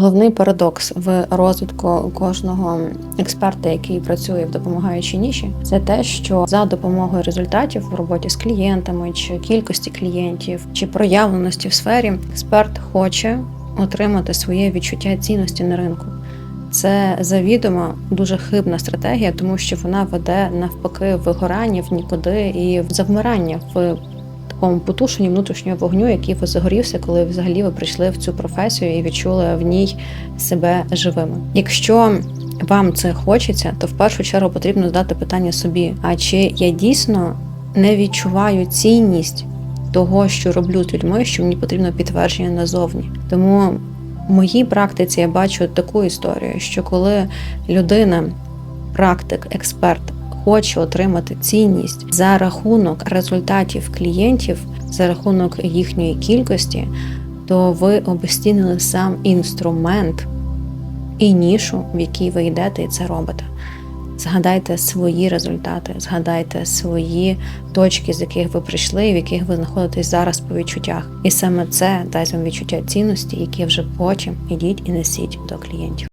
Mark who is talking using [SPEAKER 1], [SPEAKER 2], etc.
[SPEAKER 1] Головний парадокс в розвитку кожного експерта, який працює в допомагаючій ніші, це те, що за допомогою результатів в роботі з клієнтами, чи кількості клієнтів, чи проявленості в сфері, експерт хоче отримати своє відчуття цінності на ринку. Це завідомо дуже хибна стратегія, тому що вона веде навпаки вигорання, в нікуди і в завмирання в такому потушенні внутрішнього вогню, який ви загорівся, коли взагалі ви прийшли в цю професію і відчули в ній себе живими. Якщо вам це хочеться, то в першу чергу потрібно задати питання собі: а чи я дійсно не відчуваю цінність того, що роблю з людьми, що мені потрібно підтвердження назовні? Тому в моїй практиці я бачу таку історію, що коли людина, практик, експерт хоче отримати цінність за рахунок результатів клієнтів, за рахунок їхньої кількості, то ви обесцінили сам інструмент і нішу, в якій ви йдете і це робите. Згадайте свої результати, згадайте свої точки, з яких ви прийшли, і в яких ви знаходитесь зараз по відчуттях. І саме це дасть вам відчуття цінності, які вже потім ідіть і несіть до клієнтів.